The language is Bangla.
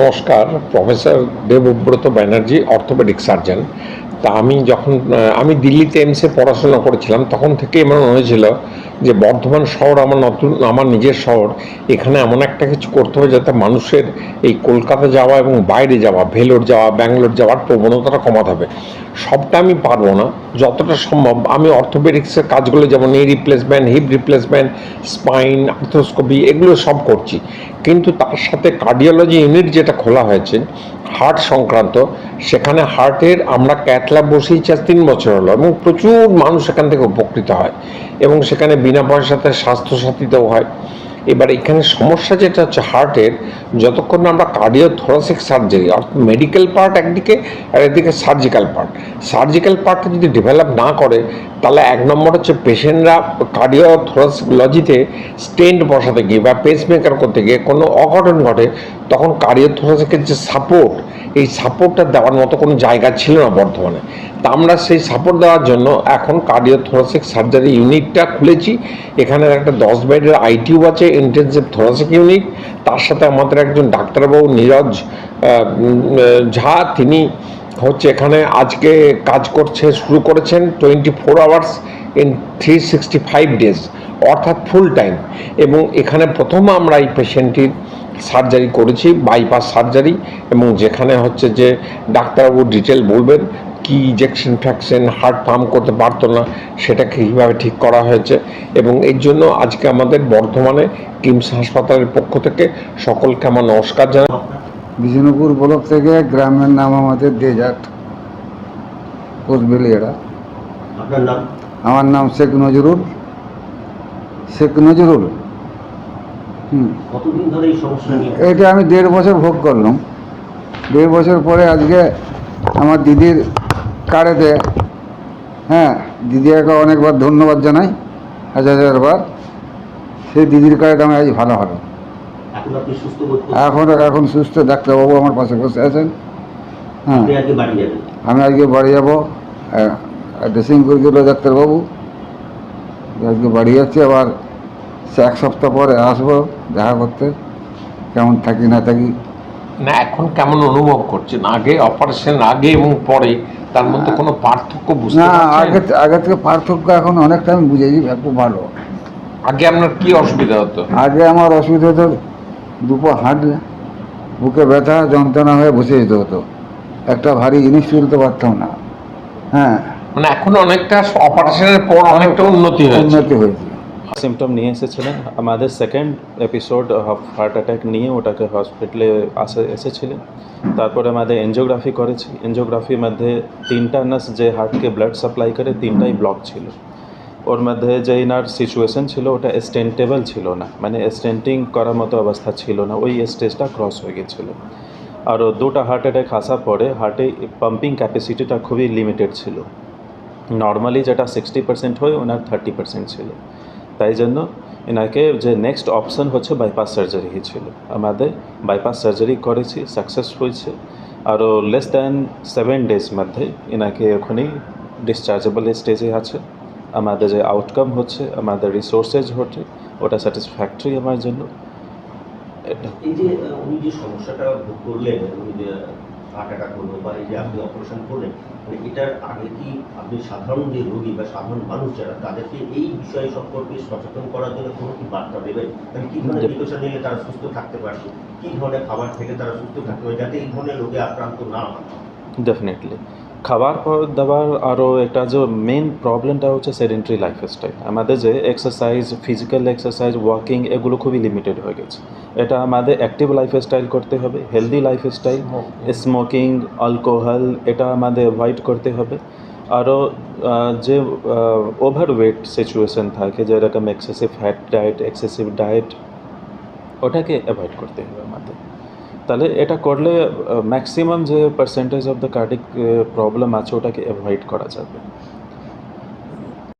নমস্কার, professor Debabrata Banerjee, orthopaedic surgeon. তা আমি যখন আমি দিল্লিতে এমসে পড়াশোনা করেছিলাম, তখন থেকে আমার মনে হয়েছিল যে বর্ধমান শহর আমার নতুন, আমার নিজের শহর। এখানে এমন একটা কিছু করতে হবে যাতে মানুষের এই কলকাতা যাওয়া এবং বাইরে যাওয়া, ভেলোর যাওয়া, ব্যাঙ্গালোর যাওয়ার প্রবণতাটা কমাতে হবে। সবটা আমি পারব না। যতটা সম্ভব, আমি অর্থোপেডিক্সের কাজগুলো যেমন এই replacement hip replacement spine arthroscopy এগুলো সব করছি। কিন্তু তার সাথে কার্ডিওলজি ইউনিট যেটা খোলা হয়েছে হার্ট সংক্রান্ত, সেখানে হার্টের আমরা ক্যাথল্যাব বসিয়েছি আজ তিন বছর হলো এবং প্রচুর মানুষ এখান থেকে উপকৃত হয় এবং সেখানে বিনা পয়সাতে স্বাস্থ্যসাথীতেও হয়। এবার এখানে সমস্যা যেটা হচ্ছে হার্টের যতক্ষণ না আমরা কার্ডিও থোরাসিক সার্জারি অর্থাৎ মেডিকেল পার্ট একদিকে আর একদিকে সার্জিক্যাল পার্ট সার্জিক্যাল পার্টটা যদি ডেভেলপ না করে, তাহলে এক নম্বর হচ্ছে পেশেন্টরা কার্ডিও থোরাসিকোলজিতে স্টেন্ট বসাতে গিয়ে বা পেসমেকার করতে গিয়ে কোনো অঘটন ঘটে, তখন কার্ডিও থোরাসিকের যে সাপোর্ট এই সাপোর্টটা দেওয়ার মতো কোনো জায়গা ছিল না বর্ধমানে। তা আমরা সেই সাপোর্ট দেওয়ার জন্য এখন কার্ডিও থোরাসিক সার্জারি ইউনিটটা খুলেছি। এখানে একটা দশ বেডের আইটিউ আছে ইন্টেনসিভ থোরাসিক ইউনিট তার সাথে আমাদের একজন ডাক্তারবাবু নীরজ ঝা, তিনি হচ্ছে এখানে আজকে কাজ করছে, শুরু করেছেন twenty four hours in three sixty five days অর্থাৎ ফুল টাইম এবং এখানে প্রথম আমরা এই পেশেন্টটির সার্জারি করেছি বাইপাস সার্জারি এবং যেখানে হচ্ছে যে ডাক্তারবাবু ডিটেল বলবেন কি ইজেকশন ফ্যাকশন হার্ট পাম্প করতে পারতো না সেটাকে কীভাবে ঠিক করা হয়েছে এবং এর জন্য আজকে আমাদের বর্ধমানে কিমস হাসপাতালের পক্ষ থেকে সকলকে আমার নমস্কার জানাই। বিষ্ণুপুর ব্লক থেকে গ্রামের নাম আমাদের দেজাট কোচবেলিয়াড়া আপনার আমার নাম শেখ নজরুল। শেখ নজরুল। হুম। এটা আমি দেড় বছর ভোগ করলাম। দেড় বছর পরে আজকে আমার দিদির কার্ডেতে হ্যাঁ দিদিকে অনেকবার ধন্যবাদ জানাই হাজার হাজারবার সেই দিদির কার্ডে আমি আজ ভালো হলো। এখন এখন সুস্থ ডাক্তারবাবু আমার পাশে বসে আছেন। হ্যাঁ। আমি আজকে বাড়ি যাব ড্রেসিং করে দিল ডাক্তারবাবু। আজকে বাড়ি যাচ্ছি আবার সে এক সপ্তাহ পরে আসব দেখা করতে। কেমন থাকি না থাকি? না এখন কেমন অনুভব করছেন আগে অপারেশন আগে এবং পরে তার মধ্যে কোনো পার্থক্য বুঝতে না আগে আগে থেকে পার্থক্য এখন অনেকটা আমি বুঝেছি খুব ভালো। আগে আপনার কি অসুবিধা হতো? আগে আমার অসুবিধা হতো দুপো হাঁটলে বুকে ব্যথা যন্ত্রণা হয়ে বসে যেতে হতো। একটা ভারী জিনিস তুলতে পারতাম না। হ্যাঁ। মানে এখন অনেকটা অপারেশনের পর অনেকটা উন্নতি হয়েছে। উন্নতি হয়েছে। সিমটম নিয়ে এসেছিলেন। আমাদের সেকেন্ড এপিসোড হার্ট অ্যাটাক নিয়ে ওটাকে হসপিটালে আসে এসেছিলেন। তারপরে আমাদের এনজিওগ্রাফি করেছি। এনজিওগ্রাফির মধ্যে তিনটা নার্স যে হার্টকে ব্লাড সাপ্লাই করে তিনটাই ব্লক ছিল। ওর মধ্যে যে ইনার সিচুয়েশন ছিল ওটা স্টেন্টেবল ছিল না। মানে স্টেন্টিং করার মতো অবস্থা ছিল না। ওই স্টেজটা ক্রস হয়ে গেছিল। আর দুটো হার্ট অ্যাটাক আসার পরে হার্টে পাম্পিং ক্যাপাসিটিটা খুবই লিমিটেড ছিল। নর্মালি যেটা সিক্সটি পার্সেন্ট হয়, ওনার থার্টি পার্সেন্ট ছিল। তাই জন্য এনাকে যে নেক্সট অপশন হচ্ছে বাইপাস সার্জারি ছিল। আমাদের বাইপাস সার্জারি করেছি সাকসেস হয়েছে। আরও লেস দ্যান সেভেন ডেজ মধ্যে এনাকে এখনই ডিসচার্জেবল স্টেজে আছে। আমাদের যে আউটকাম হচ্ছে, আমাদের রিসোর্সেস হচ্ছে, ওটা স্যাটিসফ্যাক্টরি আমার জন্য। এটা। এই যে উনি যে সমস্যাটা ভোগ করলেন হার্ট অ্যাটাক করল বা এই যে আপনি অপারেশন করলেন মানে এটার আগে কি আপনি সাধারণ যে রোগী বা সাধারণ মানুষ যারা তাদেরকে এই বিষয় সম্পর্কে সচেতন করার জন্য কোনো কি বার্তা দেবেন? মানে কি ধরনের প্রিকশন নিলে তারা সুস্থ থাকতে পারছে কি ধরনের খাবার থেকে তারা সুস্থ থাকতে পারে যাতে এই ধরনের রোগে আক্রান্ত না হয়? ডেফিনেটলি খাবার দাবার আরও একটা যে মেন প্রবলেমটা হচ্ছে সেডেন্টারি লাইফস্টাইল আমাদের যে এক্সারসাইজ ফিজিক্যাল এক্সারসাইজ ওয়াকিং এগুলো খুবই লিমিটেড হয়ে গেছে। এটা আমাদের অ্যাক্টিভ লাইফস্টাইল করতে হবে হেলদি লাইফস্টাইল স্মোকিং অ্যালকোহল এটা আমাদের অ্যাভয়েড করতে হবে। আরও যে ওভারওয়েট সিচুয়েশন থাকে যেরকম excessive fat diet excessive diet ওটাকে অ্যাভয়েড করতে হবে আমাদের। তাহলে এটা করলে ম্যাক্সিমাম যে percentage of the cardiac problem আছে, ওটাকে অ্যাভয়েড করা যাবে।